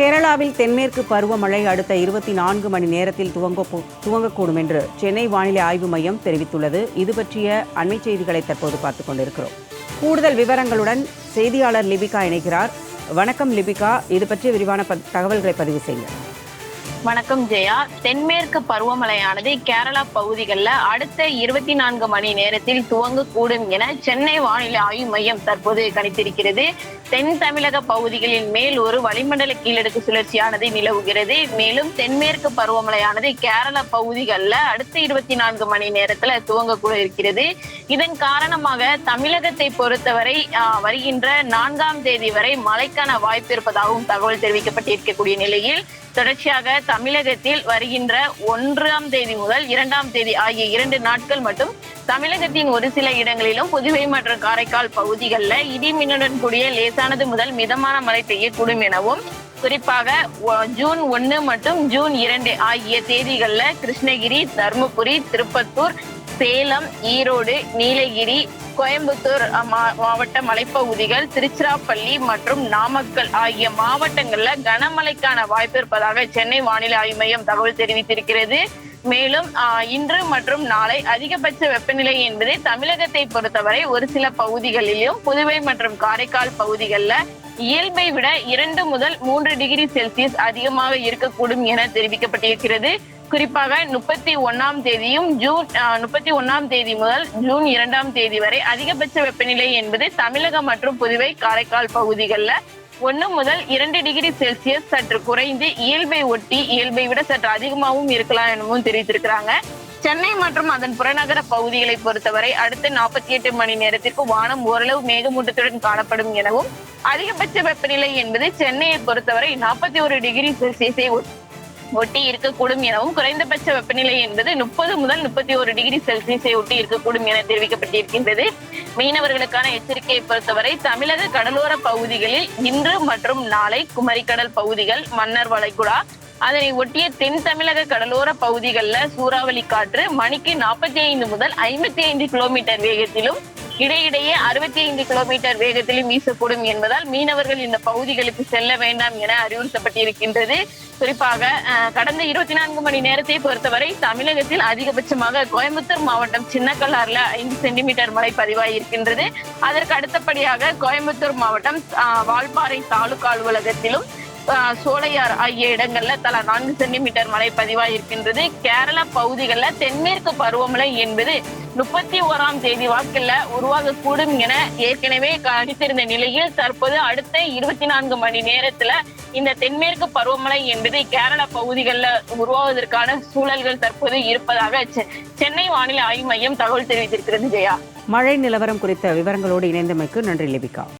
கேரளாவில் தென்மேற்கு பருவமழை அடுத்த இருபத்தி நான்கு மணி நேரத்தில் துவங்க துவங்கக்கூடும் என்று சென்னை வானிலை ஆய்வு மையம் தெரிவித்துள்ளது. இது பற்றிய அண்மை செய்திகளை தற்போது பார்த்துக் கொண்டிருக்கிறோம். கூடுதல் விவரங்களுடன் செய்தியாளர் லிபிகா இணைகிறார். வணக்கம் லிபிகா. இது பற்றிய விரிவான ப- தகவல்களை பதிவு செய்யுங்கள். வணக்கம் ஜெயா. தென்மேற்கு பருவமழையானது கேரளா பகுதிகளில் அடுத்த இருபத்தி நான்கு மணி நேரத்தில் துவங்கக்கூடும் என சென்னை வானிலை ஆய்வு மையம் தற்போது கணித்திருக்கிறது. தென் தமிழக பகுதிகளின் மேல் ஒரு வளிமண்டல கீழடுக்கு சுழற்சியானது நிலவுகிறது. மேலும் தென்மேற்கு பருவமழையானது கேரள பகுதிகளில் அடுத்த இருபத்தி நான்கு மணி நேரத்துல துவங்கக்கூட இருக்கிறது. இதன் காரணமாக தமிழகத்தை பொறுத்தவரை வருகின்ற நான்காம் தேதி வரை மழைக்கான வாய்ப்பு இருப்பதாகவும் தகவல் தெரிவிக்கப்பட்டிருக்கக்கூடிய நிலையில் தொடர்ச்சியாக தமிழகத்தில் வருகின்ற ஒன்றாம் தேதி முதல் இரண்டாம் தேதி ஆகிய இரண்டு நாட்கள் மட்டும் தமிழகத்தின் ஒரு சில இடங்களிலும் புதுவை மற்றும் காரைக்கால் பகுதிகளில் இடி மின்னுடன் கூடிய லேசானது முதல் மிதமான மழை பெய்யக்கூடும் எனவும் குறிப்பாக ஜூன் ஒன்று மற்றும் ஜூன் இரண்டு ஆகிய தேதிகள்ல கிருஷ்ணகிரி தருமபுரி திருப்பத்தூர் சேலம் ஈரோடு நீலகிரி கோயம்புத்தூர் மாவட்ட மலைப்பகுதிகள் திருச்சிராப்பள்ளி மற்றும் நாமக்கல் ஆகிய மாவட்டங்கள்ல கனமழைக்கான வாய்ப்பு இருப்பதாக சென்னை வானிலை ஆய்வு மையம் தகவல் தெரிவித்திருக்கிறது. மேலும் ஆஹ், இன்று மற்றும் நாளை அதிகபட்ச வெப்பநிலை என்பது தமிழகத்தை பொறுத்தவரை ஒரு சில பகுதிகளிலும் புதுவை மற்றும் காரைக்கால் பகுதிகளில் இயல்பை விட இரண்டு முதல் மூன்று டிகிரி செல்சியஸ் அதிகமாக இருக்கக்கூடும் என தெரிவிக்கப்பட்டிருக்கிறது. குறிப்பாக முப்பத்தி ஒன்னாம் தேதியும் ஜூன் முப்பத்தி ஒன்னாம் தேதி முதல் ஜூன் இரண்டாம் தேதி வரை அதிகபட்ச வெப்பநிலை என்பது தமிழகம் மற்றும் புதுவை காரைக்கால் பகுதிகளில் ஒன்று முதல் இரண்டு டிகிரி செல்சியஸ் சற்று குறைந்து இயல்பை ஒட்டி இயல்பை விட சற்று அதிகமாகவும் இருக்கலாம் எனவும் தெரிவித்திருக்கிறாங்க. சென்னை மற்றும் அதன் புறநகர பகுதிகளை பொறுத்தவரை அடுத்த நாற்பத்தி எட்டு மணி நேரத்திற்கு வானம் ஓரளவு மேகமூட்டத்துடன் காணப்படும் எனவும் அதிகபட்ச வெப்பநிலை என்பது சென்னையை பொறுத்தவரை நாற்பத்தி ஒரு டிகிரி செல்சியஸை ஒட்டி ஒட்டி இருக்கக்கூடும் எனவும் குறைந்தபட்ச வெப்பநிலை என்பது முப்பது முதல் முப்பத்தி ஒரு டிகிரி செல்சியஸை ஒட்டி இருக்கக்கூடும் என தெரிவிக்கப்பட்டிருக்கின்றது. மீனவர்களுக்கான எச்சரிக்கையை பொறுத்தவரை தமிழக கடலோர பகுதிகளில் இன்று மற்றும் நாளை குமரிக்கடல் பகுதிகள் மன்னர் வளைகுடா அதனை ஒட்டிய தென் தமிழக கடலோர பகுதிகளில் சூறாவளி காற்று மணிக்கு நாற்பத்தி ஐந்து முதல் ஐம்பத்தி ஐந்து கிலோமீட்டர் வேகத்திலும் இடையிடையே அறுபத்தி ஐந்து கிலோமீட்டர் வேகத்திலும் வீசக்கூடும் என்பதால் மீனவர்கள் இந்த பகுதிகளுக்கு செல்ல வேண்டாம் என அறிவுறுத்தப்பட்டிருக்கின்றது. குறிப்பாக அஹ், கடந்த இருபத்தி நான்கு மணி நேரத்தை பொறுத்தவரை தமிழகத்தில் அதிகபட்சமாக கோயம்புத்தூர் மாவட்டம் சின்னக்கல்லாறுல ஐந்து சென்டிமீட்டர் மழை பதிவாகியிருக்கின்றது அதற்கு அடுத்தபடியாக கோயம்புத்தூர் மாவட்டம் அஹ், வால்பாறை தாலுகா அலுவலகத்திலும் சோலையார் ஆகிய இடங்கள்ல தலா நான்கு சென்டிமீட்டர் மழை பதிவாகியிருக்கின்றது கேரள பகுதிகளில் தென்மேற்கு பருவமழை என்பது முப்பத்தி ஓராம் தேதி வாக்கில் உருவாகக்கூடும் என ஏற்கனவே கணித்திருந்த நிலையில் தற்போது அடுத்த இருபத்தி நான்கு மணி நேரத்துல இந்த தென்மேற்கு பருவமழை என்பது கேரள பகுதிகளில் உருவாவதற்கான சூழல்கள் தற்போது இருப்பதாக சென்னை வானிலை ஆய்வு மையம் தகவல் தெரிவித்திருக்கிறது ஜெயா. மழை நிலவரம் குறித்த விவரங்களோடு இணைந்தமைக்கு நன்றி லிபிகா.